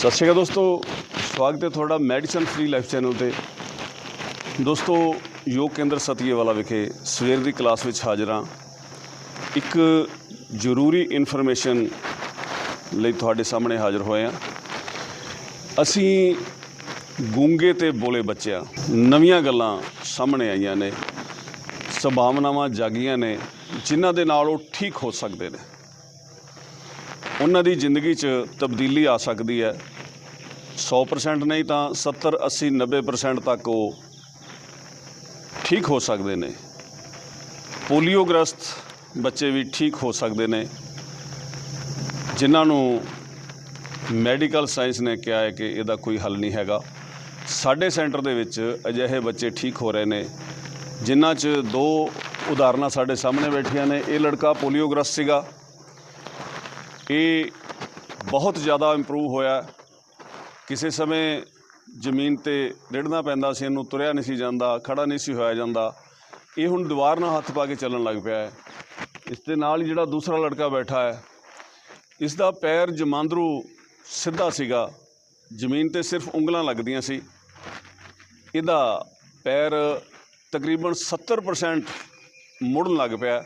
ਸਤਿ ਸ਼੍ਰੀ ਅਕਾਲ ਦੋਸਤੋ, ਸਵਾਗਤ ਹੈ ਤੁਹਾਡਾ ਮੈਡੀਸਨ ਫ੍ਰੀ ਲਾਈਫ ਚੈਨਲ ਤੇ। ਦੋਸਤੋ, ਯੋਗ ਕੇਂਦਰ ਸਤੀਏ ਵਾਲਾ ਵਿਖੇ ਸਵੇਰ ਦੀ ਕਲਾਸ ਵਿੱਚ ਹਾਜ਼ਰ ਹਾਂ। ਇੱਕ ਜ਼ਰੂਰੀ ਇਨਫੋਰਮੇਸ਼ਨ ਲਈ ਤੁਹਾਡੇ ਸਾਹਮਣੇ ਹਾਜ਼ਰ ਹੋਏ ਹਾਂ। ਅਸੀਂ ਗੂੰਗੇ ਤੇ ਬੋਲੇ ਬੱਚਿਆਂ, ਨਵੀਆਂ ਗੱਲਾਂ ਸਾਹਮਣੇ ਆਈਆਂ ਨੇ, ਸੰਭਾਵਨਾਵਾਂ ਜਾਗੀਆਂ ਨੇ, ਜਿਨ੍ਹਾਂ ਦੇ ਨਾਲ ਉਹ ਠੀਕ ਹੋ ਸਕਦੇ ਨੇ। ਉਹਨਾਂ ਦੀ ਜ਼ਿੰਦਗੀ 'ਚ ਤਬਦੀਲੀ ਆ ਸਕਦੀ ਹੈ। 100% ਨਹੀਂ ਤਾਂ 70 80 90% ਤੱਕ ਉਹ ਠੀਕ ਹੋ ਸਕਦੇ ਨੇ। ਪੋਲੀਓਗ੍ਰਸਤ ਬੱਚੇ ਵੀ ਠੀਕ ਹੋ ਸਕਦੇ ਨੇ। ਜਿਨ੍ਹਾਂ ਨੂੰ ਮੈਡੀਕਲ ਸਾਇੰਸ ਨੇ ਕਿਹਾ ਹੈ ਕਿ ਇਹਦਾ ਕੋਈ ਹੱਲ ਨਹੀਂ ਹੈਗਾ। ਸਾਡੇ ਸੈਂਟਰ ਦੇ ਵਿੱਚ ਅਜਿਹੇ ਬੱਚੇ ਠੀਕ ਹੋ ਰਹੇ ਨੇ, ਜਿਨ੍ਹਾਂ 'ਚ ਦੋ ਉਦਾਹਰਨਾਂ ਸਾਡੇ ਸਾਹਮਣੇ ਬੈਠੀਆਂ ਨੇ। ਇਹ ਲੜਕਾ ਪੋਲੀਓਗ੍ਰਸਤ ਸੀਗਾ। ਇਹ ਬਹੁਤ ਜ਼ਿਆਦਾ ਇੰਪਰੂਵ ਹੋਇਆ ਕਿਸੇ ਸਮੇਂ ਜ਼ਮੀਨ ਤੇ ਰਿੜਨਾ ਪੈਂਦਾ ਸੀ, ਇਹਨੂੰ ਤੁਰਿਆ ਨਹੀਂ ਸੀ ਜਾਂਦਾ ਖੜਾ ਨਹੀਂ ਸੀ ਹੋਇਆ ਜਾਂਦਾ। ਇਹ ਹੁਣ ਦੀਵਾਰ ਨਾਲ ਹੱਥ ਪਾ ਕੇ ਚੱਲਣ ਲੱਗ ਪਿਆ ਹੈ। ਇਸ ਦੇ ਨਾਲ ਹੀ ਜਿਹੜਾ ਦੂਸਰਾ ਲੜਕਾ ਬੈਠਾ ਹੈ, ਇਸ ਦਾ ਪੈਰ ਜਮਾਂਦਰੂ ਸਿੱਧਾ ਸੀਗਾ। ਜ਼ਮੀਨ ਤੇ ਸਿਰਫ ਉਂਗਲਾਂ ਲੱਗਦੀਆਂ ਸੀ। ਇਹਦਾ ਪੈਰ ਤਕਰੀਬਨ 70% ਮੁੜਨ ਲੱਗ ਪਿਆ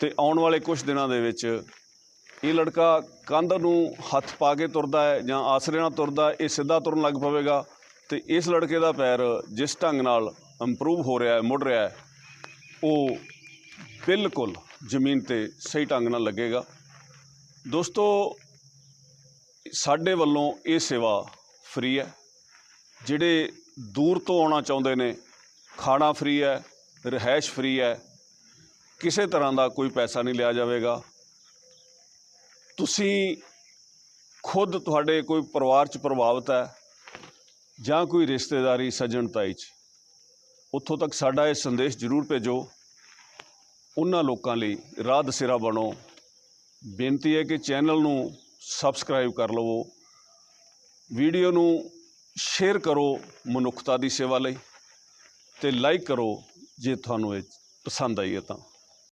ਤੇ ਆਉਣ ਵਾਲੇ ਕੁਝ ਦਿਨਾਂ ਦੇ ਵਿੱਚ ਇਹ ਲੜਕਾ ਕੰਧ ਨੂੰ ਹੱਥ ਪਾ ਕੇ ਤੁਰਦਾ ਹੈ ਜਾਂ ਆਸਰੇ ਨਾਲ ਤੁਰਦਾ ਇਹ ਸਿੱਧਾ ਤੁਰਨ ਲੱਗ ਪਵੇਗਾ ਤੇ ਇਸ ਲੜਕੇ ਦਾ ਪੈਰ ਜਿਸ ਢੰਗ ਨਾਲ ਇੰਪਰੂਵ ਹੋ ਰਿਹਾ ਹੈ, ਮੁੜ ਰਿਹਾ ਹੈ, ਉਹ ਬਿਲਕੁਲ ਜ਼ਮੀਨ ਤੇ ਸਹੀ ਢੰਗ ਨਾਲ ਲੱਗੇਗਾ। ਦੋਸਤੋ, ਸਾਡੇ ਵੱਲੋਂ ਇਹ ਸੇਵਾ ਫ੍ਰੀ ਹੈ। ਜਿਹੜੇ ਦੂਰ ਤੋਂ ਆਉਣਾ ਚਾਹੁੰਦੇ ਨੇ, ਖਾਣਾ ਫ੍ਰੀ ਹੈ, ਰਿਹਾਇਸ਼ ਫ੍ਰੀ ਹੈ, ਕਿਸੇ ਤਰ੍ਹਾਂ ਦਾ ਕੋਈ ਪੈਸਾ ਨਹੀਂ ਲਿਆ ਜਾਵੇਗਾ। ਤੁਸੀਂ ਖੁਦ ਤੁਹਾਡੇ ਕੋਈ ਪਰਿਵਾਰ 'ਚ ਪ੍ਰਭਾਵਿਤ ਹੈ ਜਾਂ ਕੋਈ ਰਿਸ਼ਤੇਦਾਰੀ ਸੱਜਣ ਤਾਈ 'ਚ, ਉੱਥੋਂ ਤੱਕ ਸਾਡਾ ਇਹ ਸੰਦੇਸ਼ ਜ਼ਰੂਰ ਭੇਜੋ। ਉਹਨਾਂ ਲੋਕਾਂ ਲਈ ਰਾਹ ਦਸੇਰਾ ਬਣੋ। ਬੇਨਤੀ ਹੈ ਕਿ ਚੈਨਲ ਨੂੰ ਸਬਸਕ੍ਰਾਈਬ ਕਰ ਲਵੋ। ਵੀਡੀਓ ਨੂੰ ਸ਼ੇਅਰ ਕਰੋ ਮਨੁੱਖਤਾ ਦੀ ਸੇਵਾ ਲਈ ਤੇ ਲਾਈਕ ਕਰੋ ਜੇ ਤੁਹਾਨੂੰ ਇਹ ਪਸੰਦ ਆਈ ਹੈ ਤਾਂ।